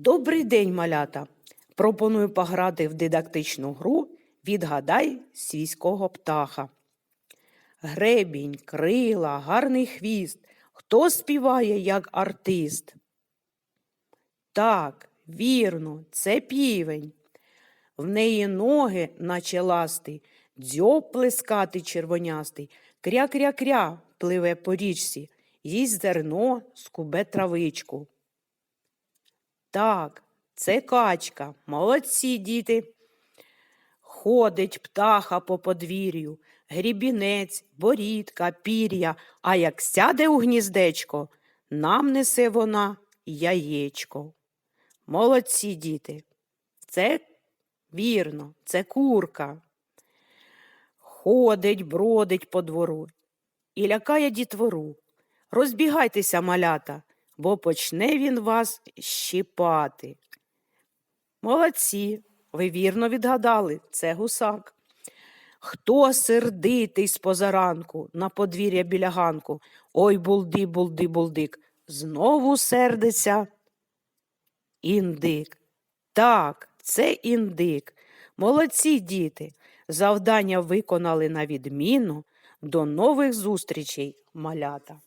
Добрий день, малята! Пропоную пограти в дидактичну гру Відгадай свійського птаха. Гребінь, крила, гарний хвіст. Хто співає як артист? Так, вірно, це півень. В неї ноги, наче ласти, дзьоб плескати червонястий, кря-кря-кря пливе по річці, їсть зерно, скубе травичку. Так, це качка, молодці діти. Ходить птаха по подвір'ю, грібінець, борідка, пір'я, а як сяде у гніздечко, нам несе вона яєчко. Молодці діти. Це вірно, це курка. Ходить, бродить по двору і лякає дітвору. Розбігайтеся, малята, бо почне він вас щіпати. Молодці, ви вірно відгадали, це гусак. Хто сердитий з позаранку на подвір'я біля ганку? Ой, булди, булди, булдик. Знову сердиться індик. Так, це індик. Молодці діти. Завдання виконали на відміну. До нових зустрічей, малята.